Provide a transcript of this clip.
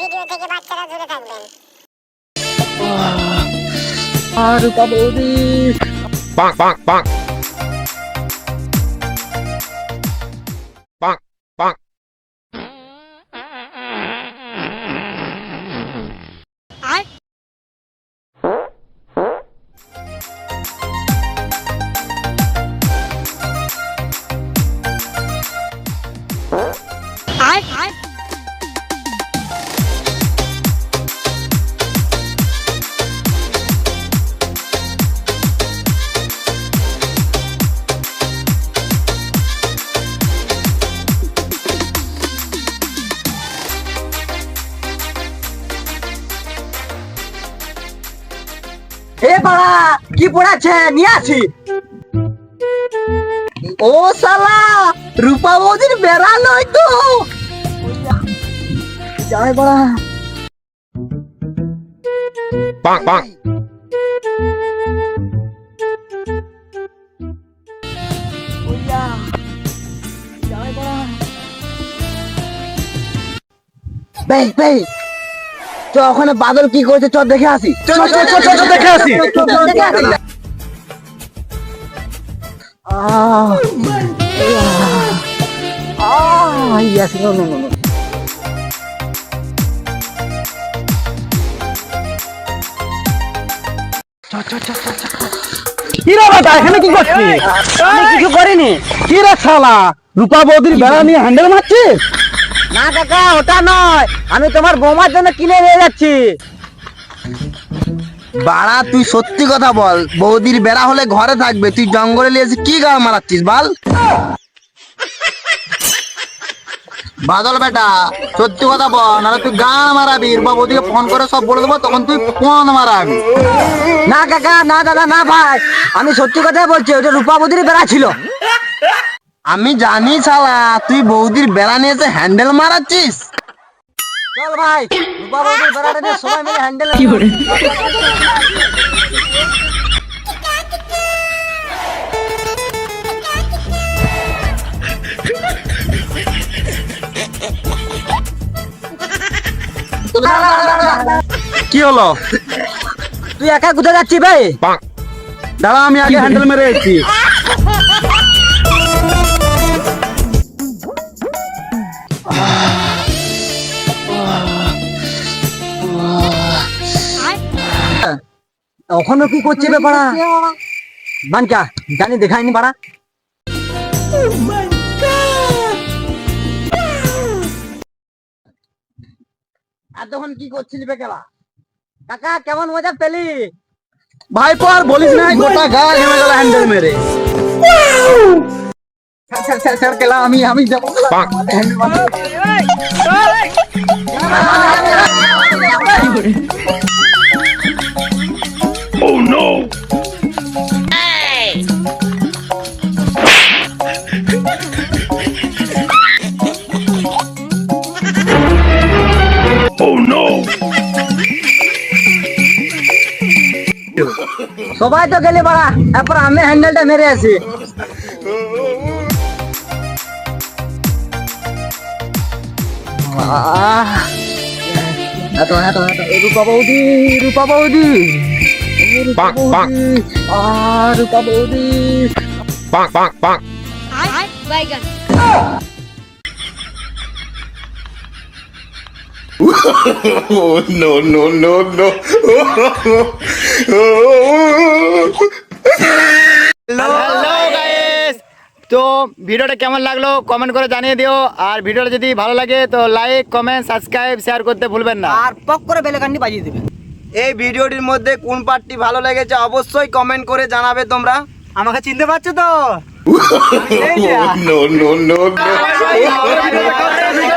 Video থেকে বাচ্চারা দূরে থাকবেন আর বাবা bonk, bonk, bonk. বাড়া কি পড়াচ্ছে নিয়ে আসি। ও শালা রূপা বৌদির বেড়া নয় তো। যাই বাড়া বেই বেই তো ওখানে বাদল কি করছে চল দেখে আসি দেখে আসি দেখে আসি আহ আহ yes no no no no কি রে বেটা এখানে কি করছিস কিছু করিনি কি রে শালা রূপা বৌদির বেড়া নিয়ে হ্যান্ডেল মারছিস না কাকা ওটা নয়। আমি তোমার বৌমার জন্য কিনে নিয়ে যাচ্ছি। বাড়া তুই সত্যি কথা বল। বৌদির বেড়া হলে ঘরে থাকবে। তুই জঙ্গলে নিয়ে এসে কি গাড় মারাচ্ছিস বল? বাদল বেটা সত্যি কথা বল। নাহলে তুই গান মারাবি। বা বৌদিকে ফোন করে সব বলে দেবো তখন তুই ফোন মারাবি। না কাকা না দাদা না ভাই। আমি সত্যি কথাই বলছি ওটা রূপাবতীর বেড়া ছিল। আমি জানি শালা তুই বৌদির বেড়া নিয়ে এসে হ্যান্ডেল মারাচ্ছিস। চল ভাই রূপাবতীর বেড়াটা নিয়ে সবাই মিলে হ্যান্ডেল কি হলো? তুই একা কোথায় যাচ্ছি ভাই. দাঁড়া আমি আগে হ্যান্ডেল মেরে এসেছি ওখানে কি করছে বে পাড়া বানকা জানি দেখায়নি পাড়া আর তখন কি করছিলি বেকেলা কাকা কেমন মজা পেলি ভাই আর বলিস না গোটা গা ঘেমে গেল হ্যান্ডেল মেরে স্যার, স্যার, স্যার, স্যার, কেলা আমি আমি যাব সবাই তো গেলে বাড়া এরপর আমি হ্যান্ডেলটা মেরে আছি। আহ, এত এত এত রূপা বৌদি রূপা বৌদি ও রূপা বাহ, বাহ। বৌদি, no no no no! তো ভিডিওটা কেমন লাগল কমেন্ট করে জানিয়ে দিও। আর ভিডিওটা যদি ভালো লাগে তো লাইক কমেন্ট সাবস্ক্রাইব শেয়ার করতে ভুলবেন না। আর পক করে বেলেকান্ডি বাজিয়ে দিবে। এই ভিডিওটির মধ্যে কোন পার্টটি ভালো লেগেছে অবশ্যই কমেন্ট করে জানাবে তোমরা। আমাকে চিনতে পারছ তো? no no no no!